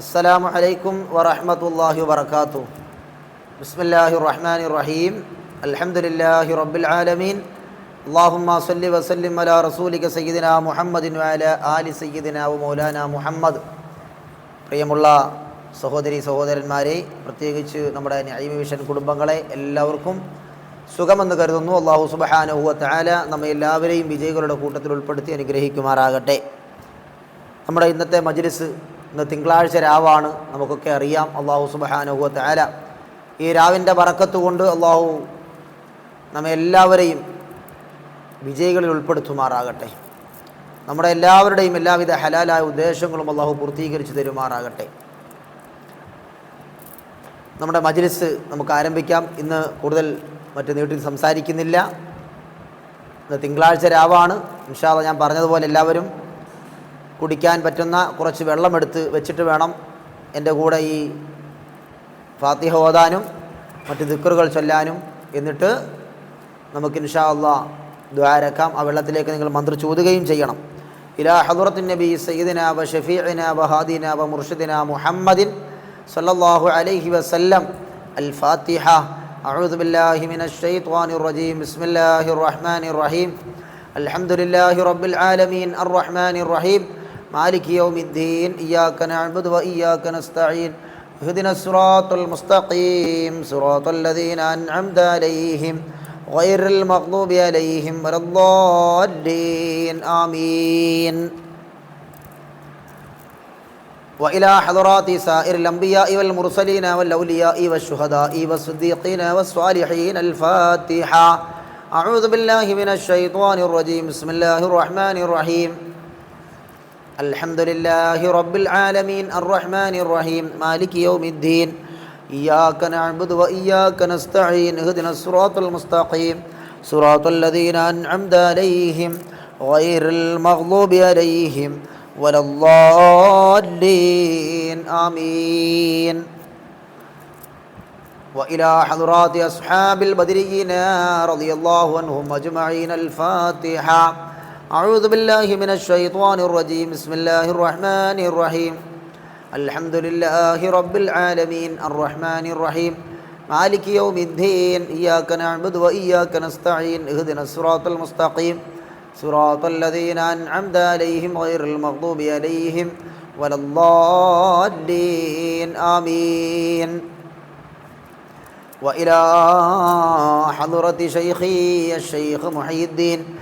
അസ്സലാമു അലൈക്കും വറഹമത്തല്ലാഹി വബർക്കാത്തു ബിസ്മില്ലാഹി റഹ്മാൻ റഹീം. അലഹമുല്ലാഹി റബ്ബിൽ ആലമീൻ. അള്ളാഹുമ്മ സല്ലി വസല്ലിം അല റസൂലിക സയ്യിദിന മുഹമ്മദിൻ അല ആലി സയ്യിദിന മൗലാന മുഹമ്മദ്. പ്രിയമുള്ള സഹോദരി സഹോദരന്മാരെ പ്രത്യേകിച്ച് നമ്മുടെ നൈമ വിഷൻ കുടുംബങ്ങളെ എല്ലാവർക്കും സുഖമെന്ന് കരുതുന്നു. അള്ളാഹു സുബഹാനുഹുവ താല നമ്മെ എല്ലാവരെയും വിജയികളുടെ കൂട്ടത്തിൽ ഉൾപ്പെടുത്തി അനുഗ്രഹിക്കുമാറാകട്ടെ. നമ്മുടെ ഇന്നത്തെ മജ്ലിസ് ഇന്ന് തിങ്കളാഴ്ച രാവാണ്. നമുക്കൊക്കെ അറിയാം. അള്ളാഹു സുബഹാനുഹുവ ആല ഈ രാവിന്റെ പറക്കത്ത് കൊണ്ട് അള്ളാഹു നമ്മെ എല്ലാവരെയും വിജയികളിൽ ഉൾപ്പെടുത്തുമാറാകട്ടെ. നമ്മുടെ എല്ലാവരുടെയും എല്ലാവിധ ഹലാലായ ഉദ്ദേശങ്ങളും അള്ളാഹു പൂർത്തീകരിച്ച് തരുമാറാകട്ടെ. നമ്മുടെ മജ്ലിസ് നമുക്ക് ആരംഭിക്കാം. ഇന്ന് കൂടുതൽ മറ്റു നീട്ടിൽ സംസാരിക്കുന്നില്ല. ഇന്ന് തിങ്കളാഴ്ച രാവാണ്. ഇൻഷാല്ല ഞാൻ പറഞ്ഞതുപോലെ എല്ലാവരും കുടിക്കാൻ പറ്റുന്ന കുറച്ച് വെള്ളമെടുത്ത് വെച്ചിട്ട് വേണം എൻ്റെ കൂടെ ഈ ഫാത്തിഹ ഓതാനും മറ്റ് ദിക്കറുകൾ ചൊല്ലാനും എന്നിട്ട് നമുക്ക് ഇൻഷാ അള്ളാ ദ്വാരക്കാം ആ വെള്ളത്തിലേക്ക് നിങ്ങൾ മന്ത്രി ചോദുകയും ചെയ്യണം ഇലാ ഹദുറത്തിൻ നബി സയ്യിദിന വ ഷഫീഇന വ ഹാദിന വ മുർഷിദിന മുഹമ്മദിൻ സല്ലല്ലാഹു അലൈഹി വസല്ലം അൽ ഫാത്തിഹ أعوذ بالله من الشيطان الرجيم بسم الله الرحمن الرحيم الحمد لله رب العالمين الرحمن الرحيم مالك يوم الدين إياك نعبد وإياك نستعين. اهدنا الصراط المستقيم صراط الذين أنعمت عليهم غير المغضوب عليهم ولا الضالين. آمين. وإلى حضرات سائر الأنبياء والمرسلين والأولياء والشهداء والصديقين والصالحين الفاتحة. أعوذ بالله من الشيطان الرجيم. بسم الله الرحمن الرحيم. الحمد لله رب العالمين الرحمن الرحيم مالك يوم الدين إياك نعبد وإياك نستعين اهدنا الصراط المستقيم صراط الذين أنعمت عليهم غير المغضوب عليهم ولا الضالين. آمين. وإلى حضرات أصحاب البدريين رضي الله عنهم أجمعين. الفاتحة. أعوذ بالله من الشيطان الرجيم. بسم الله الرحمن الرحيم. الحمد لله رب العالمين. الرحمن الرحيم. مالك يوم الدين. إياك نعبد وإياك نستعين. اهدنا الصراط المستقيم. صراط الذين أنعمت عليهم غير المغضوب عليهم ولا الضالين. آمين. وإلى حضرة شيخي الشيخ محي الدين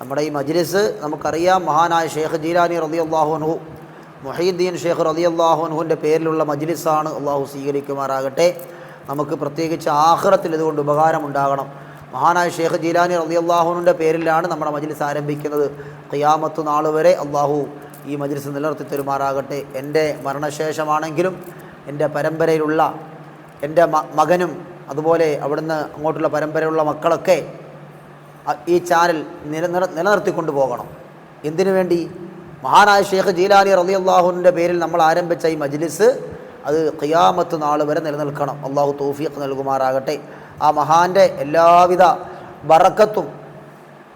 നമ്മുടെ ഈ മജ്ലിസ് നമുക്കറിയാം മഹാനായ ഷേഖ് ജീലാനി റതി അള്ളാഹുനു മൊഹീദ്ദീൻ ഷേഖ് റതി അള്ളാഹുനുഹുവിന്റെ പേരിലുള്ള മജ്ലിസാണ് അള്ളാഹു സ്വീകരിക്കുമാറാകട്ടെ. നമുക്ക് പ്രത്യേകിച്ച് ആഹ്റത്തിൽ ഇതുകൊണ്ട് ഉപകാരമുണ്ടാകണം. മഹാനായ ഷേഖ് ജീലാനി റതി അള്ളാഹുനുവിന്റെ പേരിലാണ് നമ്മുടെ മജ്ലിസ് ആരംഭിക്കുന്നത്. ഖിയാമത്ത് നാൾ വരെ അള്ളാഹു ഈ മജ്ലിസ് നിലനിർത്തി തരുമാറാകട്ടെ. എന്റെ മരണശേഷമാണെങ്കിലും എന്റെ പരമ്പരയിലുള്ള എന്റെ മകനും അതുപോലെ അവിടുന്ന് അങ്ങോട്ടുള്ള പരമ്പരയുള്ള മക്കളൊക്കെ ഈ ചാനൽ നിലനിർ നിലനിർത്തിക്കൊണ്ടു പോകണം. എന്തിനു വേണ്ടി? മഹാനായ ഷെയ്ഖ് ജീലാനി റലി അള്ളാഹുവിന്റെ പേരിൽ നമ്മൾ ആരംഭിച്ച ഈ മജ്ലിസ് അത് ഖിയാമത്ത് നാൾ വരെ നിലനിൽക്കണം. അള്ളാഹു തൗഫീഖ് നൽകുമാറാകട്ടെ. ആ മഹാന്റെ എല്ലാവിധ ബറക്കത്തും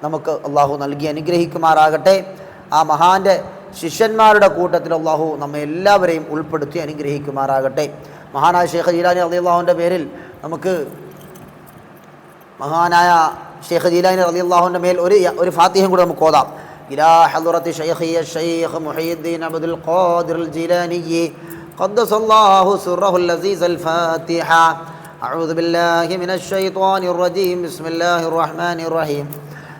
നമുക്ക് അള്ളാഹു നൽകി അനുഗ്രഹിക്കുമാറാകട്ടെ. ആ മഹാന്റെ ശിഷ്യന്മാരുടെ കൂട്ടത്തിൽ അള്ളാഹു നമ്മെ എല്ലാവരെയും ഉൾപ്പെടുത്തി അനുഗ്രഹിക്കുമാറാകട്ടെ. മഹാനായ ഷെയ്ഖ് ജീലാനി അള്ളാഹുവിന്റെ പേരിൽ നമുക്ക് മഹാനായ ഷെയ്ഖ് ജീലാനി റലി അള്ളാഹുവിൻ്റെ മേൽ ഒരു ഒരു ഫാത്തിഹയും കൂടെ നമുക്ക് ഓതാം ഇലാ ഹദറത്തി ഷൈഖി ഷൈഖ് മുഹീദ്ദീൻ അബ്ദുൽ ഖാദിർ الجيلاني قدس الله سره العزيز الفاتحة أعوذ بالله من الشيطان الرجيم بسم الله الرحمن الرحيم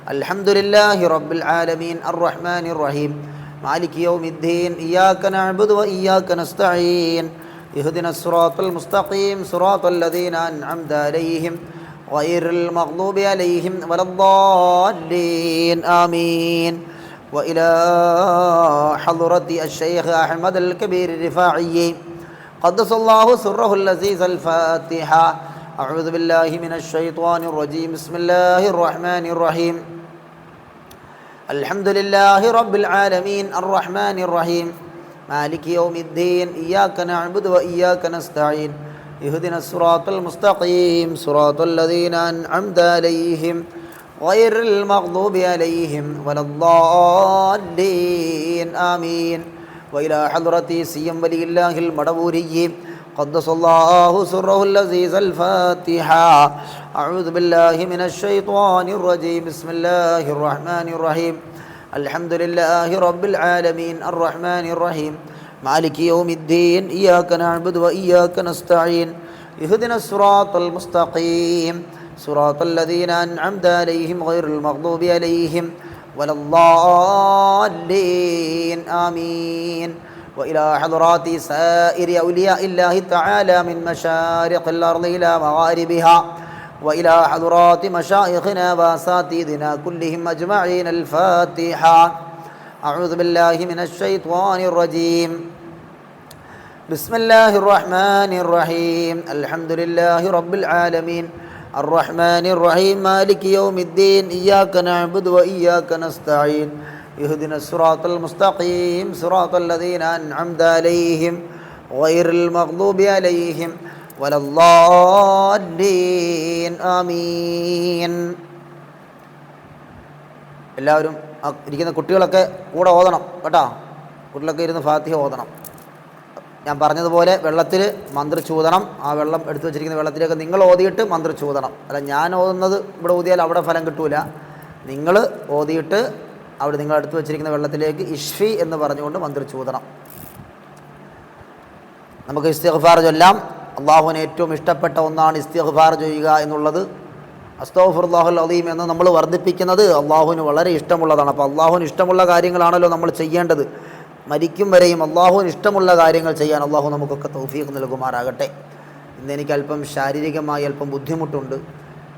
الحمد لله رب العالمين الرحمن الرحيم مالك يوم الدين إياك نعبد وإياك نستعين اهدنا الصراط المستقيم صراط الذين أنعمت عليهم غير المغضوب عليهم ولا الضالين. آمين. وإلى حضرة الشيخ أحمد الكبير الرفاعي. قدس الله سره العزيز الفاتحة أعوذ بالله من الشيطان الرجيم. بسم الله الرحمن الرحيم. الحمد لله رب العالمين الرحمن الرحيم. مالك يوم الدين. إياك نعبد وإياك نستعين. اهدنا الصراط المستقيم صراط الذين أنعمت عليهم غير المغضوب عليهم ولا الضالين آمين وإلى حضرة سيم ولي الله المدبوري قدس الله سره العزيز الفاتحة أعوذ بالله من الشيطان الرجيم بسم الله الرحمن الرحيم الحمد لله رب العالمين الرحمن الرحيم مالك يوم الدين إياك نعبد وإياك نستعين. اهدنا الصراط المستقيم. صراط الذين أنعمت عليهم غير المغضوب عليهم ولا الضالين. آمين. وإلى حضرات سائر أولياء الله تعالى من مشارق الأرض إلى مغاربها. وإلى حضرات مشايخنا وأساتذنا كلهم أجمعين. الفاتحة. أعوذ بالله من الشيطان الرجيم. بسم الله الرحمن الرحيم الحمد لله رب العالمين الرحمن الرحيم مالك يوم الدين إياك نعبد وإياك نستعين اهدنا الصراط المستقيم صراط الذين أنعمت عليهم غير المغضوب عليهم ولا الضالين آمين എല്ലാവരും ആ ഇരിക്കുന്ന കുട്ടികളൊക്കെ കൂടെ ഓതണം കേട്ടോ കുട്ടികളൊക്കെ ഇരുന്ന് ഫാത്തിഹ ഓതണം ഞാൻ പറഞ്ഞതുപോലെ വെള്ളത്തിൽ മന്ത്രിച്ചൂതണം ആ വെള്ളം എടുത്തു വെച്ചിരിക്കുന്ന വെള്ളത്തിലേക്ക് നിങ്ങൾ ഓതിയിട്ട് മന്ത്രിച്ചൂതണം അല്ല ഞാൻ ഓതുന്നത് ഇവിടെ ഊതിയാൽ അവിടെ ഫലം കിട്ടൂല. നിങ്ങൾ ഓതിയിട്ട് അവിടെ നിങ്ങൾ എടുത്തു വെച്ചിരിക്കുന്ന വെള്ളത്തിലേക്ക് ഇഷ്ഫി എന്ന് പറഞ്ഞുകൊണ്ട് മന്ത്രിച്ചൂതണം നമുക്ക് ഇസ്തിഗ്ഫാർ ചൊല്ലാം. അള്ളാഹുവിന് ഏറ്റവും ഇഷ്ടപ്പെട്ട ഒന്നാണ് ഇസ്തിഗ്ഫാർ ചെയ്യുക എന്നുള്ളത്. അസ്തോഫുർലാഹുൽ അലീം എന്ന് നമ്മൾ വർദ്ധിപ്പിക്കുന്നത് അള്ളാഹുവിന് വളരെ ഇഷ്ടമുള്ളതാണ്. അപ്പോൾ അള്ളാഹുവിന് ഇഷ്ടമുള്ള കാര്യങ്ങളാണല്ലോ നമ്മൾ ചെയ്യേണ്ടത്. മരിക്കും വരെയും അള്ളാഹുവിന് ഇഷ്ടമുള്ള കാര്യങ്ങൾ ചെയ്യാൻ അള്ളാഹു നമുക്കൊക്കെ തൗഫീഖ് നൽകുമാറാകട്ടെ ഇന്ന് എനിക്ക് അല്പം ശാരീരികമായി അല്പം ബുദ്ധിമുട്ടുണ്ട്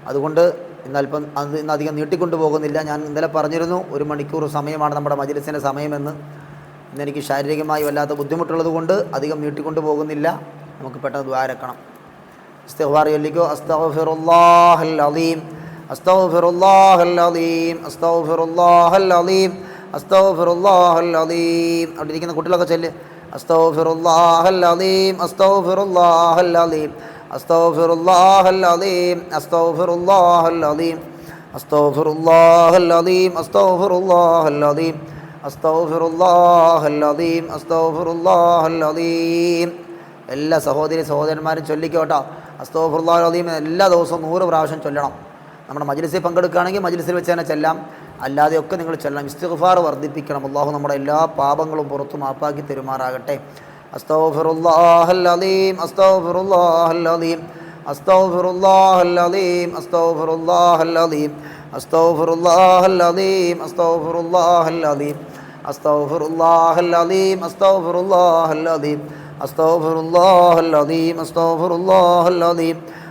അതുകൊണ്ട് ഇന്ന് അല്പം അത് ഇന്ന് അധികം നീട്ടിക്കൊണ്ടു പോകുന്നില്ല ഞാൻ ഇന്നലെ പറഞ്ഞിരുന്നു ഒരു മണിക്കൂർ സമയമാണ് നമ്മുടെ മജിലിസിൻ്റെ സമയമെന്ന് ഇന്ന് എനിക്ക് ശാരീരികമായി വല്ലാത്ത ബുദ്ധിമുട്ടുള്ളത് കൊണ്ട് അധികം നീട്ടിക്കൊണ്ടു പോകുന്നില്ല നമുക്ക് പെട്ടെന്ന് ദ്വാരക്കണം استغفار يلقو أستغفر الله العظيم أستغفر الله العظيم أستغفر الله العظيم അസ്തോഫിറുല്ലാഹൽ അലീം അവിടെ ഇരിക്കുന്ന കുട്ടികളൊക്കെ ചൊല്ല്. അസ്തോഫിറുല്ലാഹൽ അലീം അസ്തോഫിറുല്ലാഹൽ അലീം അസ്തോഫിറുല്ലാഹൽ അലീം അസ്തോഫിറുല്ലാഹൽ അലീം അസ്തോഫിറുല്ലാഹൽ അലീം അസ്തോഫിറുല്ലാഹൽ അലീം അസ്തോഫിറുല്ലാഹൽ അലീം എല്ലാ സഹോദരി സഹോദരന്മാരും ചൊല്ലിക്കോട്ടോ. അസ്തോഫുല്ലാഹുദീം എല്ലാ ദിവസവും നൂറ് പ്രാവശ്യം ചൊല്ലണം. നമ്മുടെ മജ്ലിസിൽ പങ്കെടുക്കുകയാണെങ്കിൽ മജ്ലിസിൽ വെച്ച് തന്നെ ചെല്ലാം. അല്ലാതെയൊക്കെ നിങ്ങൾ ചെല്ലാം. ഇസ്തിഗ്ഫാർ വർദ്ധിപ്പിക്കണം. അള്ളാഹു നമ്മുടെ എല്ലാ പാപങ്ങളും പുറത്തു മാപ്പാക്കി തെരുമാറാകട്ടെ. അസ്തോഫിറുല്ലാഹല്ലീം അസ്തോഫിറുല്ലാഹല്ലീം അസ്തോഫിറുല്ലാഹല്ലീം അസ്തോഫിറുല്ലാഹല്ലീം അസ്തോഫിറുല്ലാഹല്ലീം അസ്തോഫിറുല്ലാഹല്ലീം അസ്തോഫിറുല്ലാഹല്ലീം അസ്തോഫിറുല്ലാഹല്ലീം അസ്തോഫിറുല്ലാഹല്ലീം അസ്തോഫിറുല്ലാഹല്ലീം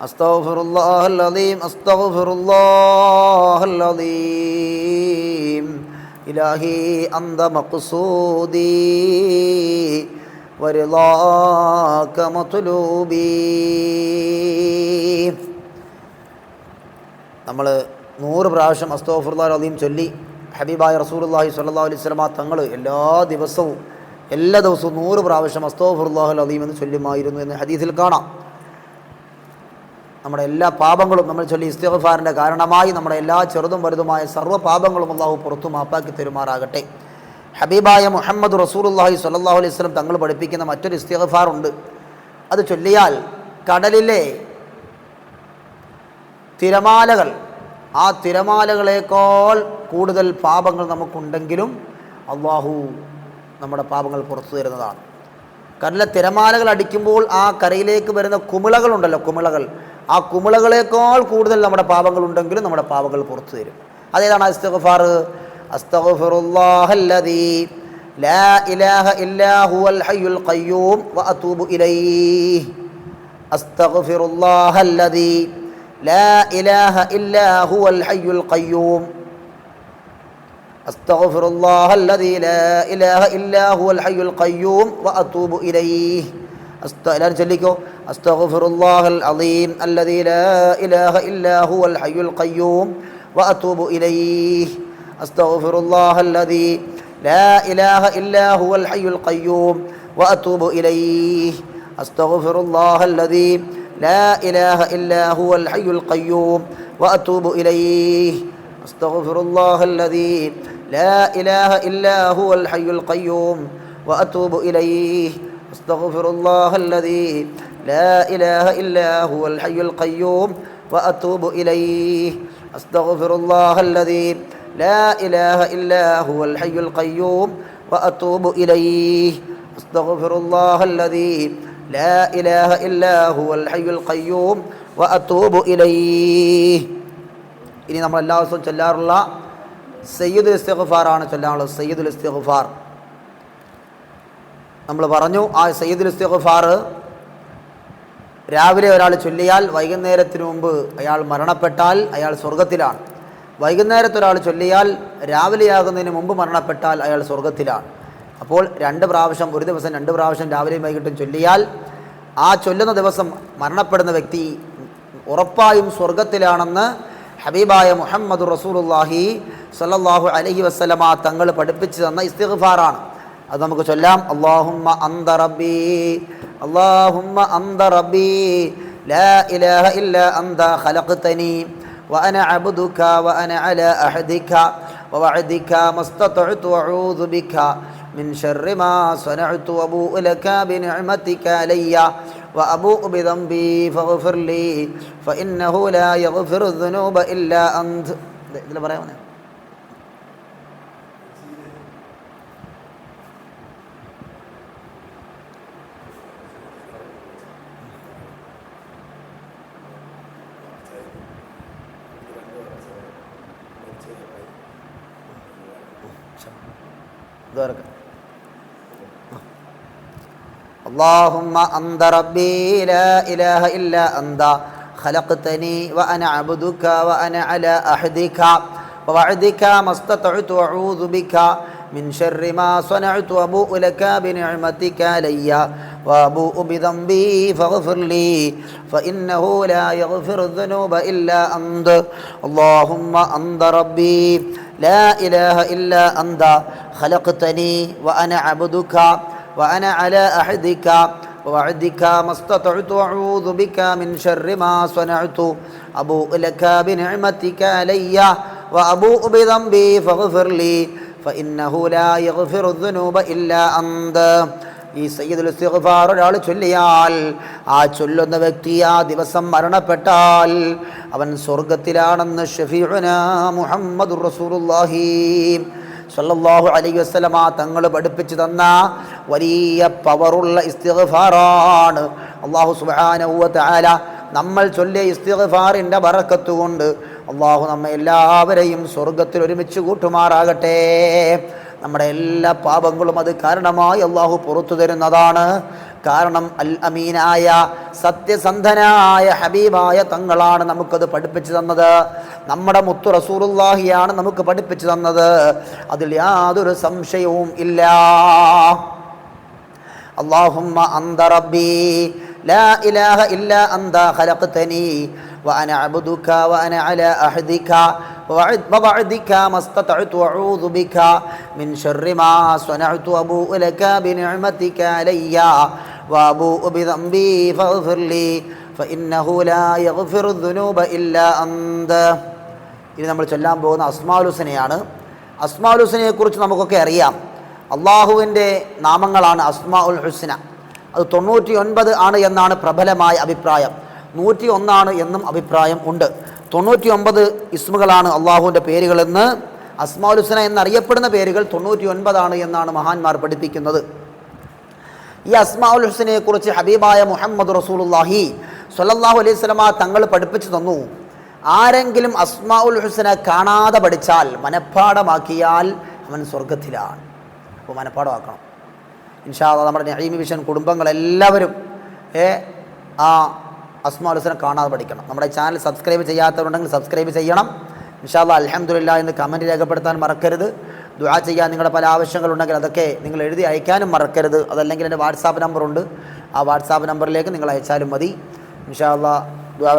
أستغفر الله العظيم أستغفر الله العظيم أستغفر الله العظيم إلهي أنت مقصودي ورضاك مطلوبي നമ്മൾ നൂറ് പ്രാവശ്യം അസ്തോഫുല്ലാ അലീം ചൊല്ലി ഹബീബായ റസൂലുള്ളാഹി സ്വല്ലല്ലാഹു അലൈഹി വസല്ലമ തങ്ങൾ എല്ലാ ദിവസവും എല്ലാ ദിവസവും നൂറ് പ്രാവശ്യം അസ്തോഫുല്ലാഹുൽ അലീം എന്ന് ചൊല്ലുമായിരുന്നു എന്ന് ഹദീസിൽ കാണാം നമ്മുടെ എല്ലാ പാപങ്ങളും നമ്മൾ ചൊല്ലി ഇസ്തിഗ്ഫാറിന്റെ കാരണമായി നമ്മുടെ എല്ലാ ചെറുതും വലുതുമായ സർവ പാപങ്ങളും അള്ളാഹു പുറത്തു മാപ്പാക്കി തരുമാറാകട്ടെ. ഹബീബായ മുഹമ്മദ് റസൂലുള്ളാഹി സ്വല്ലല്ലാഹു അലൈഹി വസല്ലം തങ്ങൾ പഠിപ്പിക്കുന്ന മറ്റൊരു ഇസ്തിഗ്ഫാറുണ്ട് അത് ചൊല്ലിയാൽ കടലിലെ തിരമാലകൾ ആ തിരമാലകളേക്കാൾ കൂടുതൽ പാപങ്ങൾ നമുക്കുണ്ടെങ്കിലും അള്ളാഹു നമ്മുടെ പാപങ്ങൾ പുറത്തു തരുന്നതാണ്. കടലിലെ തിരമാലകൾ അടിക്കുമ്പോൾ ആ കരയിലേക്ക് വരുന്ന കുമിളകളുണ്ടല്ലോ കുമിളകൾ. ആ കുമിളകളേക്കാൾ കൂടുതൽ നമ്മുടെ പാപങ്ങളുണ്ടെങ്കിലും നമ്മുടെ പാപങ്ങൾ പുറത്തു തരും. അതേതാണ് അസ്തഗഫാർ? അസ്തഗഫിറുല്ലാഹല്ലദീ ലാ ഇലാഹ ഇല്ലാ ഹുവൽ ഹയ്യുൽ ഖയ്യൂം വ അതൂബു ഇലൈഹി. അസ്തഗ്ഫിറുല്ലാഹല്ലദീ ലാ ഇലാഹ ഇല്ലാ ഹുവൽ ഖയ്യൂം. അസ്തഗഫിറുല്ലാഹല്ലദീ ലാ ഇലാഹ ഇല്ലാ ഹുവൽ ഹയ്യുൽ ഖയ്യൂം വ അതൂബു ഇലൈഹി. إليه أستغفر أستغفر الله العظيم الذي لا إله إلا هو الحي القيوم وأتوب إليه أستغفر الله الذي لا إله إلا هو الحي القيوم وأتوب إليه أستغفر الله الذي لا إله إلا هو الحي القيوم وأتوب إليه أستغفر الله الذي لا إله إلا هو الحي القيوم وأتوب إليه أستغفر الله الذي لا إله إلا هو الحي القيوم وأتوب إليه أستغفر الله الذي لا إله إلا هو الحي القيوم وأتوب إليه أستغفر الله الذي لا إله إلا هو الحي القيوم وأتوب إليه ഇനി നമ്മൾ എല്ലാ ദിവസവും ചൊല്ലാറുള്ള സയ്യിദുൽ ഇസ്തിഗ്ഫാറാണ് ചൊല്ലാനുള്ളത് സയ്യിദുൽ ഇസ്തിഗ്ഫാർ നമ്മൾ പറഞ്ഞു ആ സയ്യിദുൽ ഇസ്തിഗ്ഫാർ രാവിലെ ഒരാൾ ചൊല്ലിയാൽ വൈകുന്നേരത്തിന് മുമ്പ് അയാൾ മരണപ്പെട്ടാൽ അയാൾ സ്വർഗത്തിലാണ് വൈകുന്നേരത്ത് ഒരാൾ ചൊല്ലിയാൽ രാവിലെയാകുന്നതിന് മുമ്പ് മരണപ്പെട്ടാൽ അയാൾ സ്വർഗത്തിലാണ് അപ്പോൾ രണ്ട് പ്രാവശ്യം ഒരു ദിവസം രണ്ട് പ്രാവശ്യം രാവിലെയും വൈകിട്ടും ചൊല്ലിയാൽ ആ ചൊല്ലുന്ന ദിവസം മരണപ്പെടുന്ന വ്യക്തി ഉറപ്പായും സ്വർഗത്തിലാണെന്ന് ഹബീബായ മുഹമ്മദ് റസൂലുല്ലാഹി സ്വല്ലല്ലാഹു അലൈഹി വസ്ലമ തങ്ങൾ പഠിപ്പിച്ചു തന്ന ഇസ്തിഗ്ഫാറാണ്. അത് നമുക്ക് ചൊല്ലാം അള്ളാഹുമ്മ അന്ത റബ്ബി അള്ളാഹുമ്മ അന്ത റബ്ബി ലാ ഇലാഹ ഇല്ല അന്ത ഖലഖ്തനി وأنا عبدك وأنا على أحدك ووعدك ما استطعت وأعوذ بك من شر ما صنعت وأبوء لك بنعمتك علي وأبوء بذنبي فاغفر لي فإنه لا يغفر الذنوب إلا أنت اللهم أنت ربي لا إله إلا أنت خلقتني وأنا عبدك وأنا على أحدك. ووعدك ما استطعت وأعوذ بك من شر ما صنعت وأبوء لك بنعمتك علي وأبوء بذنبي فاغفر لي فإنه لا يغفر الذنوب إلا أنت. اللهم أنت ربي لا إله إلا أنت خلقتني وأنا عبدك وأنا على أحدك. ووعدك ما استطعت أعوذ بك من شر ما صنعت. أبوء لك بنعمتك علي وأبوء بذنبي فاغفر لي فإنه لا يغفر الذنوب إلا أنت. ഈ സയ്യിദുൽ ഇസ്തിഗ്ഫാർ ഒരാൾ ചൊല്ലിയാൽ ആ ചൊല്ലുന്ന വ്യക്തി ആ ദിവസം മരണപ്പെട്ടാൽ അവൻ സ്വർഗത്തിലാണെന്ന് ഷഫീഉന മുഹമ്മദുർ റസൂലുള്ളാഹി സല്ലല്ലാഹു അലൈഹി വസല്ലമ തങ്ങൾ പഠിപ്പിച്ചു തന്ന വലിയ പവറുള്ള ഇസ്തിഗ്ഫാറാണ്. അള്ളാഹു സുബ്ഹാനഹു വ തആല നമ്മൾ ചൊല്ലിയ ഇസ്തിഗ്ഫാറിന്റെ ബറക്കത്ത് കൊണ്ട് അള്ളാഹു നമ്മെ എല്ലാവരെയും സ്വർഗത്തിൽ ഒരുമിച്ച് കൂട്ടുമാറാകട്ടെ. നമ്മുടെ എല്ലാ പാപങ്ങളും അത് കാരണമായി അള്ളാഹു പുറത്തു തരുന്നതാണ്. കാരണം അൽ അമീനായ സത്യസന്ധനായ ഹബീബായ തങ്ങളാണ് നമുക്കത് പഠിപ്പിച്ചു തന്നത്. നമ്മുടെ മുത്തു റസൂറുല്ലാഹിയാണ് നമുക്ക് പഠിപ്പിച്ചു തന്നത്. അതിൽ യാതൊരു സംശയവും ഇല്ല. അള്ളാഹുമ്മ റബ്ബി ലാ ഇലാഹ ഇല്ല അന്ത ഖലഖ്തനി وأنا عبدك وأنا على أحدك ووعد- ووعدك ما استطعت وأعوذ بك من شر ما صنعت أبوء لك بنعمتك علي وأبوء بذنبي فاغفر لي فإنه لا يغفر الذنوب إلا أنت ഇനി നമ്മൾ ചൊല്ലാൻ പോകുന്ന അസ്മാലുസനെയാണ് അസ്മാലുസനെ കുറിച്ച് നമുക്കൊക്കെ അറിയാം അള്ളാഹുവിൻ്റെ നാമങ്ങളാണ് അസ്മാ ഉൽ ഹുസ്ന അത് തൊണ്ണൂറ്റി ഒൻപത് ആണ് എന്നാണ് പ്രബലമായ അഭിപ്രായം നൂറ്റി ഒന്നാണ് എന്നും അഭിപ്രായം ഉണ്ട്. തൊണ്ണൂറ്റി ഒമ്പത് ഇസ്മുകളാണ് അള്ളാഹുവിന്റെ പേരുകളെന്ന് അസ്മാലുസന എന്നറിയപ്പെടുന്ന പേരുകൾ തൊണ്ണൂറ്റി ഒൻപതാണ് എന്നാണ് മഹാന്മാർ പഠിപ്പിക്കുന്നത്. ഈ അസ്മാഉൽ ഹുസനെക്കുറിച്ച് കുറിച്ച് ഹബീബായ മുഹമ്മദ് റസൂലുള്ളാഹി സ്വല്ലല്ലാഹു അലൈഹി സ്വലമ തങ്ങൾ പഠിപ്പിച്ചു തന്നു. ആരെങ്കിലും അസ്മാഉൽ ഹുസ്ന കാണാതെ പഠിച്ചാൽ മനഃപ്പാടമാക്കിയാൽ അവൻ സ്വർഗത്തിലാണ് അപ്പോൾ മനഃപ്പാടമാക്കണം ഇൻഷാ നമ്മുടെ നഹീമി വിഷൻ കുടുംബങ്ങളെല്ലാവരും ഏ ആ അസ്മാഉൽ ഹുസ്ന കാണാതെ പഠിക്കണം. നമ്മുടെ ചാനൽ സബ്സ്ക്രൈബ് ചെയ്യാത്തവരുണ്ടെങ്കിൽ സബ്സ്ക്രൈബ് ചെയ്യണം. ഇൻഷാല്ല അലഹമുല്ല എന്ന് കമന്റ് രേഖപ്പെടുത്താൻ മറക്കരുത്. ദുആ ചെയ്യാൻ നിങ്ങളുടെ പല ആവശ്യങ്ങളുണ്ടെങ്കിൽ അതൊക്കെ നിങ്ങൾ എഴുതി അയക്കാനും മറക്കരുത്. അതല്ലെങ്കിൽ എന്റെ വാട്സാപ്പ് നമ്പറുണ്ട്. ആ വാട്സാപ്പ് നമ്പറിലേക്ക് നിങ്ങൾ അയച്ചാലും മതി. ഇൻഷാല്ല ദുആ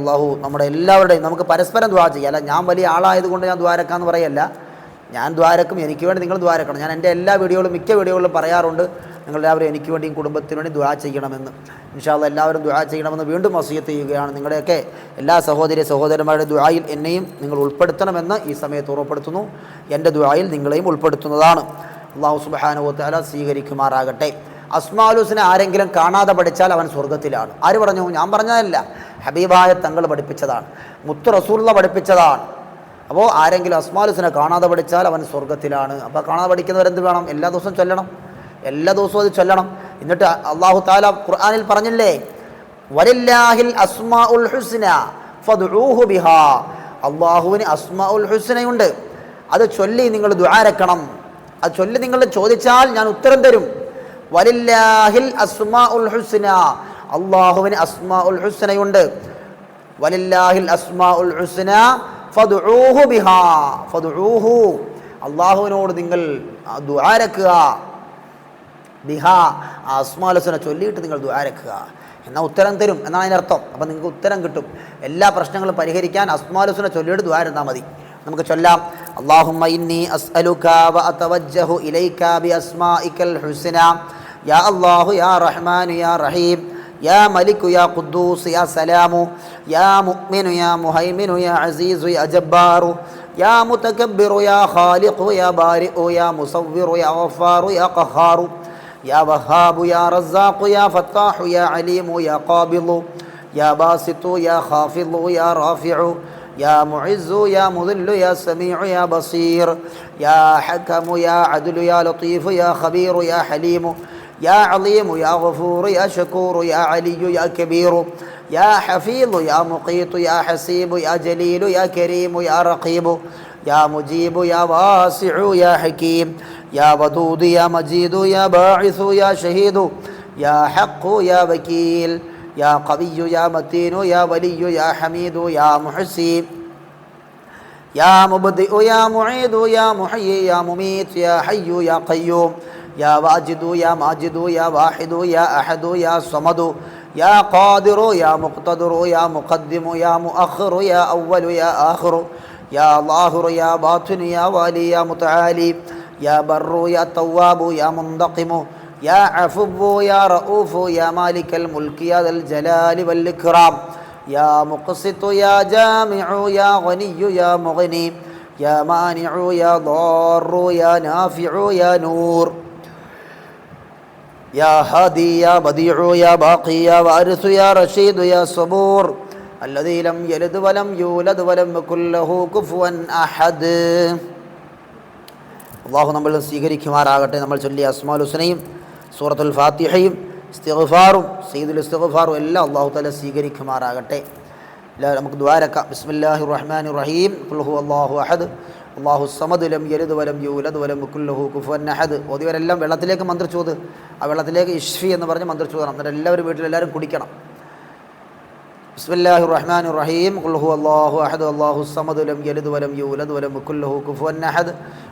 അള്ളാഹു നമ്മുടെ എല്ലാവരുടെയും നമുക്ക് പരസ്പരം ദുആ ചെയ്യാം. അല്ല ഞാൻ വലിയ ആളായതുകൊണ്ട് ഞാൻ ദ്വാരക്കാന്ന് പറയല്ല. ഞാൻ ദ്വാരക്കും എനിക്ക് വേണ്ടി നിങ്ങൾ ദ്വാരക്കണം ഞാൻ എന്റെ എല്ലാ വീഡിയോകളും മിക്ക വീഡിയോകളിലും പറയാറുണ്ട്. നിങ്ങളെല്ലാവരും എനിക്ക് വേണ്ടിയും കുടുംബത്തിന് വേണ്ടി ദുആ ചെയ്യണമെന്ന്. ഇൻഷാല്ല എല്ലാവരും ദുആ ചെയ്യണമെന്ന് വീണ്ടും വസീയത്ത് ചെയ്യുകയാണ്. നിങ്ങളുടെയൊക്കെ എല്ലാ സഹോദരി സഹോദരന്മാരുടെ ദുആയിൽ എന്നെയും നിങ്ങൾ ഉൾപ്പെടുത്തണമെന്ന് ഈ സമയത്ത് ഉറപ്പെടുത്തുന്നു എന്റെ ദുആയിൽ നിങ്ങളെയും ഉൾപ്പെടുത്തുന്നതാണ്. അള്ളാഹു സുബാനുവത്താല സ്വീകരിക്കുമാറാകട്ടെ. അസ്മാലുസിനെ ആരെങ്കിലും കാണാതെ പഠിച്ചാൽ അവൻ സ്വർഗത്തിലാണ് ആര് പറഞ്ഞു? ഞാൻ പറഞ്ഞതല്ല. ഹബീബായ തങ്ങൾ പഠിപ്പിച്ചതാണ്. മുത്ത് റസൂള്ള പഠിപ്പിച്ചതാണ്. അപ്പോൾ ആരെങ്കിലും അസ്മാലുസിനെ കാണാതെ പഠിച്ചാൽ അവൻ സ്വർഗത്തിലാണ് അപ്പോൾ കാണാതെ പഠിക്കുന്നവരെന്ത് വേണം? എല്ലാ ദിവസവും ചൊല്ലണം. എല്ലാ ദിവസവും അത് ചൊല്ലണം. എന്നിട്ട് അള്ളാഹു താല ഖുർആാനിൽ പറഞ്ഞില്ലേ വലില്ലാഹിൽ അസ്മാ ഉൽ ഹുസ്ന ബിഹാ. അള്ളാഹുവിന് അസ്മാ ഉൽ ഹുസ്നയുണ്ട്. അത് ചൊല്ലി നിങ്ങൾ ദ്വാരക്കണം അത് ചൊല്ലി നിങ്ങൾ ചോദിച്ചാൽ ഞാൻ ഉത്തരം തരും. വലില്ലാഹിൽ അസ്മാ ഉൽ ഹുസ്ന. അള്ളാഹുവിന് അസ്മാ ഉൽ ഹുസ്നയുണ്ട്. വലില്ലാഹിൽ അസ്മാ ഉൽ ഹുസ്ന ബിഹാ. ഫദ്ഊഹു. അള്ളാഹുവിനോട് നിങ്ങൾ ദ്വാരക്കുക ബിഹ ആ അസ്മാലസുനെ ചൊല്ലിയിട്ട് നിങ്ങൾ ദ്വാരക്കുക എന്നാൽ ഉത്തരം തരും എന്നാണ് അതിനർത്ഥം അപ്പം നിങ്ങൾക്ക് ഉത്തരം കിട്ടും എല്ലാ പ്രശ്നങ്ങളും പരിഹരിക്കാൻ അസ്മാലുസുനെ ചൊല്ലിയിട്ട് ദ്വാരുന്നാൽ മതി നമുക്ക് ചൊല്ലാം അള്ളാഹുമ്മ ഇന്നി അസ്അലുക വ അതവജ്ജഹു ഇലൈക ബി അസ്മാഇക്കൽ ഹുസ്ന യാ അല്ലാഹു യാ റഹ്മാൻ യാ റഹീം يا ملك يا قدوس يا سلام يا مؤمن يا مهيمن يا عزيز يا جبار يا متكبر يا خالق يا بارئ يا مصور يا غفار يا قهار يا وهاب يا رزاق يا فتاح يا عليم يا قابض يا باسط يا خافض يا رافع يا معز يا مذل يا سميع يا بصير يا حكم يا عدل يا لطيف يا خبير يا حليم يا عظيم يا غفور يا شكور يا علي يا كبير يا حفيظ يا مقيت يا حسيب يا جليل يا كريم يا رقيب يا مجيب يا واسع يا حكيم يا ودود يا مجيد يا باعث يا شهيد يا حق يا وكيل يا قوي يا متين يا ولي يا حميد يا محسي يا مبدئ يا معيد يا محيي يا مميت يا حي يا قيوم يا واجد يا ماجد يا واحد يا أحد يا صمد يا قادر يا مقتدر يا مقدم يا مؤخر يا أول يا آخر يا ظاهر يا باطن يا والي يا متعالي يا بر يا تواب يا منتقم يا عفو يا رؤوف يا مالك الملك يا ذا الجلال والإكرام يا مقسط يا جامع يا غني يا مغني يا مانع يا ضار يا نافع يا نور يا هادي يا بديع يا باقي يا وارث يا رشيد يا صبور الذي لم يلد ولم يولد ولم يكن له كفوا أحد അള്ളാഹു നമ്മൾ സ്വീകരിക്കുമാറാകട്ടെ നമ്മൾ ചൊല്ലിയ അസ്മാൽ ഹുസനയും സൂറത്തുൽ ഫാത്തിഹയും ഇസ്തിഗ്ഫാറും സയ്യിദുൽ ഇസ്തിഗ്ഫാറും എല്ലാം അള്ളാഹു തല സ്വീകരിക്കുമാറാകട്ടെ. നമുക്ക് ദ്വാരക്കാം ബിസ്മില്ലാഹി റഹ്മാൻ റഹീം. കുൽഹു അള്ളാഹു അഹദ്. അള്ളാഹു സമദ് ലം യലുദ് വലം യൂലദ് വലം കുല്ലഹു കുഫൻ അഹദ്. ഒതുവരെല്ലാം വെള്ളത്തിലേക്ക് മന്ത്രിച്ചോത് ആ വെള്ളത്തിലേക്ക് ഇഷ്ഫി എന്ന് പറഞ്ഞ് മന്ത്രിച്ചോതണം എന്നിട്ട് എല്ലാവരും വീട്ടിലെല്ലാവരും കുടിക്കണം. ബിസ്മില്ലാഹി റഹ്മാൻ റഹീം. കുൽഹു അള്ളാഹു അഹദ്. അള്ളാഹു സമദ് ലം യലുദ് വലം യൂലദ് വലം കുല്ലഹു കുഫു അഹദ്.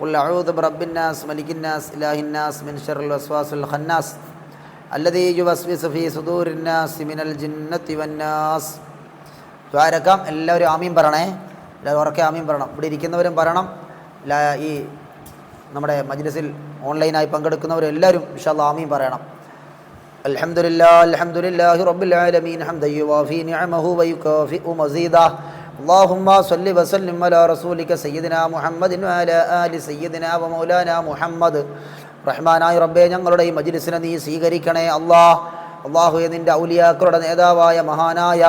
قل أعوذ برب الناس ملك الناس إله الناس من شر الوسواس الخناس الذي يوسوس في صدور الناس من الجنة والناس ദ്വാരക്കാം എല്ലാവരും ആമീൻ പറയണേ എല്ലാവരും ഉറക്കെ ആമീൻ പറയണം ഇവിടെ ഇരിക്കുന്നവരും പറയണം ല- ഈ നമ്മുടെ മജ്ലിസിൽ ഓൺലൈനായി പങ്കെടുക്കുന്നവരും എല്ലാവരും ഇൻഷാല്ലാ ആമീൻ പറയണം الحمد لله الحمد لله رب العالمين حمدا يوافي نعمه ويكافئ مزيدا اللهم صل وسلم على رسولك سيدنا محمد وعلى آل سيدنا ومولانا محمد റഹ്മാനായ റബ്ബെ ഞങ്ങളുടെ ഈ മജ്ലിസിനെ നീ സ്വീകരിക്കണേ അള്ളാഹ് അള്ളാഹുയെ നിൻ്റെ ഔലിയാക്കളുടെ നേതാവായ മഹാനായ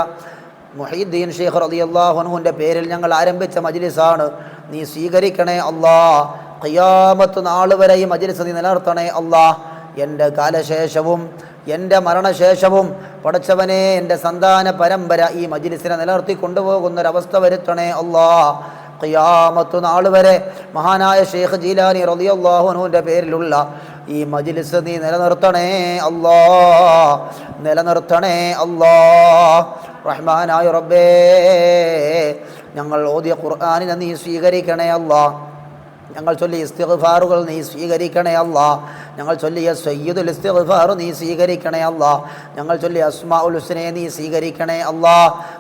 മുഹീദ്ദീൻ ഷെയ്ഖ് റളിയല്ലാഹു അൻഹുവിൻ്റെ പേരിൽ ഞങ്ങൾ ആരംഭിച്ച മജ്ലിസാണ് നീ സ്വീകരിക്കണേ അള്ളാ ഖിയാമത്ത് നാൾ വരെ ഈ മജ്ലിസ് നീ നിലനിർത്തണേ അള്ളാ എന്റെ കാലശേഷവും എന്റെ മരണശേഷവും പടച്ചവനെ എന്റെ സന്താന പരമ്പര ഈ മജിലിസിനെ നിലനിർത്തി കൊണ്ടുപോകുന്നൊരവസ്ഥ വരുത്തണേ അള്ളാ ഖിയാമത്ത് നാൾ വരെ മഹാനായ ഷെയ്ഖ് ജീലാനി റളിയല്ലാഹു അൻഹുവിന്റെ പേരിലുള്ള ഈ മജിലിസ് നീ നിലനിർത്തണേ അല്ലാ. നിലനിർത്തണേ അല്ലാ. റഹ്മാനായ റബ്ബേ ഞങ്ങൾ ഓതിയ ഖുർആാനിനെ നീ സ്വീകരിക്കണേ അല്ലാ. ഞങ്ങൾ ചൊല്ലി ഇസ്തിഗ്ഫാറുകൾ നീ സ്വീകരിക്കണേ അല്ലാ. ഞങ്ങൾ ചൊല്ലിയ സയ്യിദുൽ ഇസ്തിഗ്ഫാർ നീ സ്വീകരിക്കണേ അല്ലാ. ഞങ്ങൾ ചൊല്ലിയ അസ്മാഉൽ ഹുസ്നെ നീ സ്വീകരിക്കണേ അല്ലാ.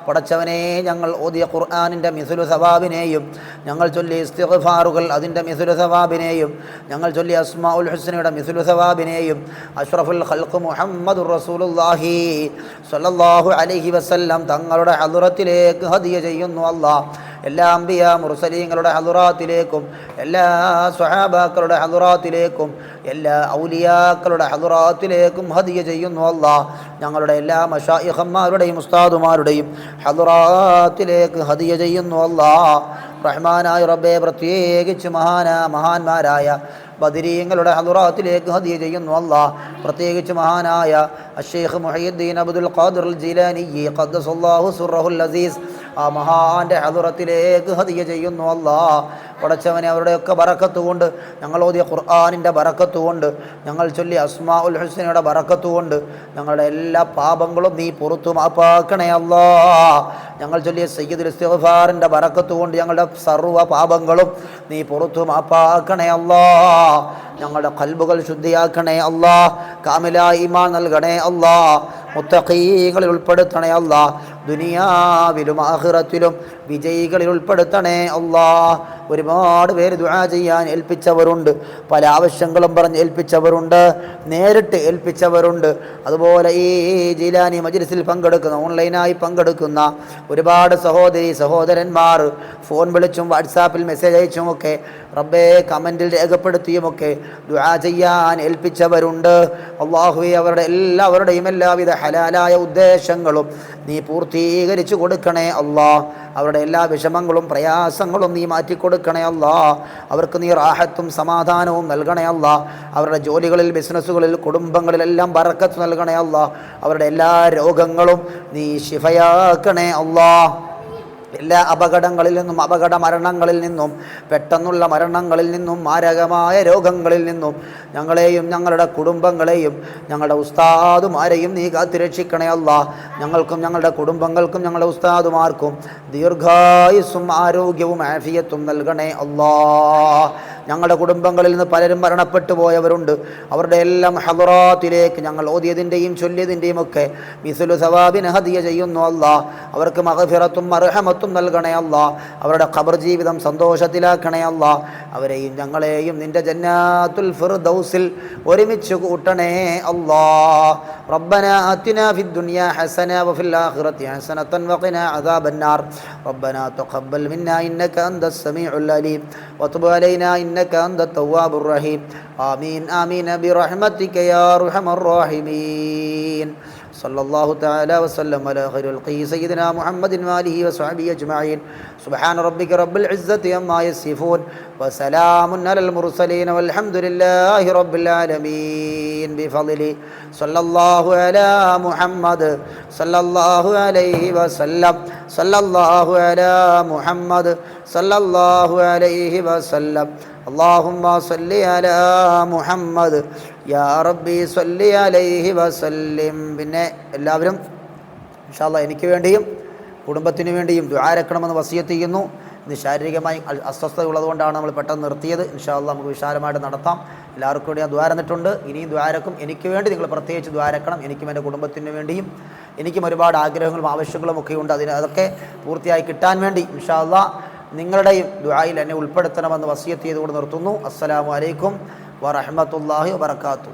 പടച്ചവനെ ഞങ്ങൾ ഓതിയ ഖുർആാനിന്റെ മിസുലു സവാബിനെയും ഞങ്ങൾ ചൊല്ലിയ ഇസ്തിഗ്ഫാറുകൾ അതിന്റെ മിസുലു സവാബിനെയും ഞങ്ങൾ ചൊല്ലിയ അസ്മാഉൽ ഹുസ്നയുടെ മിസുലു സവാബിനെയും അഷ്റഫുൽ ഖൽഖ് മുഹമ്മദ് റസൂലുല്ലാഹി സ്വല്ലല്ലാഹു അലൈഹി വസല്ലം തങ്ങളുടെ അതുറത്തിലേക്ക് ഹദിയ ചെയ്യുന്നു അല്ലാ. എല്ലാ അമ്പിയ മുർസലീങ്ങളുടെ ഹദുറാത്തിലേക്കും എല്ലാ സ്വഹാബാക്കളുടെ ഹദുറാത്തിലേക്കും എല്ലാ ഔലിയാക്കളുടെ ഹദുറാത്തിലേക്കും ഹദിയ ചെയ്യുന്നു അല്ല ഞങ്ങളുടെ എല്ലാ മഷായിഹന്മാരുടെയും ഉസ്താദുമാരുടെയും ഹദുറാത്തിലേക്ക് ഹദിയ ചെയ്യുന്നു അല്ല റഹ്മാനായ റബ്ബെ പ്രത്യേകിച്ച് മഹാന മഹാന്മാരായ ബദിരീങ്ങളുടെ ഹദുറാത്തിലേക്ക് ഹദിയ ചെയ്യുന്നു അല്ല പ്രത്യേകിച്ച് മഹാനായ അഷേഖ് മുഹീദ്ദീൻ അബ്ദുൽ ഖാദിർ ജീലാനി ഖദ്ദസല്ലാഹു സുറഹുൽ അസീസ് ആ മഹാന്റെ ഹദുറത്തിലേക്ക് ഹതിയ ചെയ്യുന്നു അല്ലാ. പടച്ചവനെ അവരുടെയൊക്കെ ബറക്കത്തുകൊണ്ട് ഞങ്ങൾ ഓതിയ ഖുർആാനിന്റെ ബറക്കത്തുകൊണ്ട് ഞങ്ങൾ ചൊല്ലി അസ്മാ ഉൽ ഹുസ്നയുടെ ബറക്കത്തുകൊണ്ട് ഞങ്ങളുടെ എല്ലാ പാപങ്ങളും നീ പുറത്തു മാപ്പാക്കണേ അല്ലാ. ഞങ്ങൾ ചൊല്ലിയ സയ്യിദുൽ ഇസ്തിഗ്ഫാറിന്റെ ബറക്കത്തുകൊണ്ട് ഞങ്ങളുടെ സർവ പാപങ്ങളും നീ പുറത്തു മാപ്പാക്കണേ അല്ലാ. ഞങ്ങളുടെ കൽബുകൾ ശുദ്ധിയാക്കണേ അല്ലാ. കാമില ഈമാൻ നൽകണേ അല്ലാ. മുത്തഖീകളിൽ ഉൾപ്പെടുത്തണേ അല്ലാ ദുനിയാവിലും ആഖിറത്തിലും വിജയികളിൽ ഉൾപ്പെടുത്തണേ അള്ളാ ഒരുപാട് പേര് ദുആ ചെയ്യാൻ ഏൽപ്പിച്ചവരുണ്ട്. പല ആവശ്യങ്ങളും പറഞ്ഞ് ഏൽപ്പിച്ചവരുണ്ട്. നേരിട്ട് ഏൽപ്പിച്ചവരുണ്ട്. അതുപോലെ ഈ ജീലാനി മജ്ലിസിൽ പങ്കെടുക്കുന്ന ഓൺലൈനായി പങ്കെടുക്കുന്ന ഒരുപാട് സഹോദരി സഹോദരന്മാർ ഫോൺ വിളിച്ചും വാട്സാപ്പിൽ മെസ്സേജ് അയച്ചും ഒക്കെ റബ്ബേ കമന്റിൽ രേഖപ്പെടുത്തിയുമൊക്കെ ദുആ ചെയ്യാൻ ഏൽപ്പിച്ചവരുണ്ട്. അള്ളാഹുവെ അവരുടെ എല്ലാവരുടെയും എല്ലാവിധ ഹലാലായ ഉദ്ദേശങ്ങളും നീ പൂർത്തീകരിച്ചു കൊടുക്കണേ അല്ലാ അവരുടെ എല്ലാ വിഷമങ്ങളും പ്രയാസങ്ങളും നീ മാറ്റിക്കൊടുക്കണേ അല്ലാ. അവർക്ക് നീ റാഹത്തും സമാധാനവും നൽകണേ അവരുടെ ജോലികളിൽ ബിസിനസ്സുകളിൽ കുടുംബങ്ങളിലെല്ലാം ബറക്കത്ത് നൽകണേ അവരുടെ എല്ലാ രോഗങ്ങളും നീ ശിഫയാക്കണേ അല്ലാ. എല്ലാ അപകടങ്ങളിൽ നിന്നും അപകട മരണങ്ങളിൽ നിന്നും പെട്ടെന്നുള്ള മരണങ്ങളിൽ നിന്നും മാരകമായ രോഗങ്ങളിൽ നിന്നും ഞങ്ങളെയും ഞങ്ങളുടെ കുടുംബങ്ങളെയും ഞങ്ങളുടെ ഉസ്താദുമാരെയും നീ കാത്തുരക്ഷിക്കണേ അല്ല. ഞങ്ങൾക്കും ഞങ്ങളുടെ കുടുംബങ്ങൾക്കും ഞങ്ങളുടെ ഉസ്താദുമാർക്കും ദീർഘായുസ്സും ആരോഗ്യവും ആഫിയത്തും നൽകണേ അല്ലാ. ഞങ്ങളുടെ കുടുംബങ്ങളിൽ നിന്ന് പലരും മരണപ്പെട്ടു പോയവരുണ്ട്. അവരുടെ എല്ലാം ഹദറാത്തിലേക്ക് ഞങ്ങൾ ഓതിയതിന്റെയും ചൊല്ലിയതിന്റെയും ഒക്കെ മിസുലു സവാബിന് ഹദിയ ചെയ്യുന്നു അല്ലാ. അവർക്ക് മഹഫിറത്തും അർഹമത്തും റാഹത്തും നൽകണേ അല്ല അവരുടെ ഖബർ ജീവിതം സന്തോഷത്തിലാക്കണേ അല്ല അവരെയും ഞങ്ങളെയും നിന്റെ ജന്നാത്തുൽ ഫിർദൗസിൽ ഒരുമിച്ച് കൂട്ടണേ അല്ലാ ربنا آتنا في الدنيا حسنة وفي الآخرة حسنة وقنا عذاب النار ربنا تقبل منا إنك أنت السميع العليم وتب علينا إنك أنت التواب الرحيم آمين آمين برحمتك يا أرحم الراحمين صلى الله تعالى وسلم على خير القي سيدنا محمد وآله وصحبه أجمعين. سبحان ربك رب العزة عما يصفون وسلام على المرسلين والحمد لله رب العالمين. بفضله صلى الله على محمد صلى الله عليه وسلم. صلى الله على محمد صلى الله عليه وسلم. اللهم صل على محمد യാ റബ്ബി സല്ലി അലൈഹി വസല്ലിം. പിന്നെ എല്ലാവരും ഇൻഷാല്ല എനിക്ക് വേണ്ടിയും കുടുംബത്തിന് വേണ്ടിയും ദ്വാരക്കണമെന്ന് വസിയത്ത് ചെയ്യുന്നു ഇന്ന് ശാരീരികമായി അസ്വസ്ഥത ഉള്ളതുകൊണ്ടാണ് നമ്മൾ പെട്ടെന്ന് നിർത്തിയത്. ഇൻഷാല്ല നമുക്ക് വിശാലമായിട്ട് നടത്താം. എല്ലാവർക്കും വേണ്ടി ഞാൻ ദ്വാരന്നിട്ടുണ്ട് ഇനിയും ദ്വാരക്കും എനിക്ക് വേണ്ടി നിങ്ങൾ പ്രത്യേകിച്ച് ദ്വാരക്കണം എനിക്കും എന്റെ കുടുംബത്തിന് വേണ്ടിയും എനിക്കും ഒരുപാട് ആഗ്രഹങ്ങളും ആവശ്യങ്ങളും ഒക്കെ ഉണ്ട്. അതിന് അതൊക്കെ പൂർത്തിയായി കിട്ടാൻ വേണ്ടി ഇൻഷാല്ല നിങ്ങളുടെയും ദ്വായിൽ എന്നെ ഉൾപ്പെടുത്തണമെന്ന് വസിയത്ത് ചെയ്തുകൊണ്ട് നിർത്തുന്നു. അസ്സലാമു അലൈക്കും വറഹമത്തല്ലാഹി വബർക്കാത്തു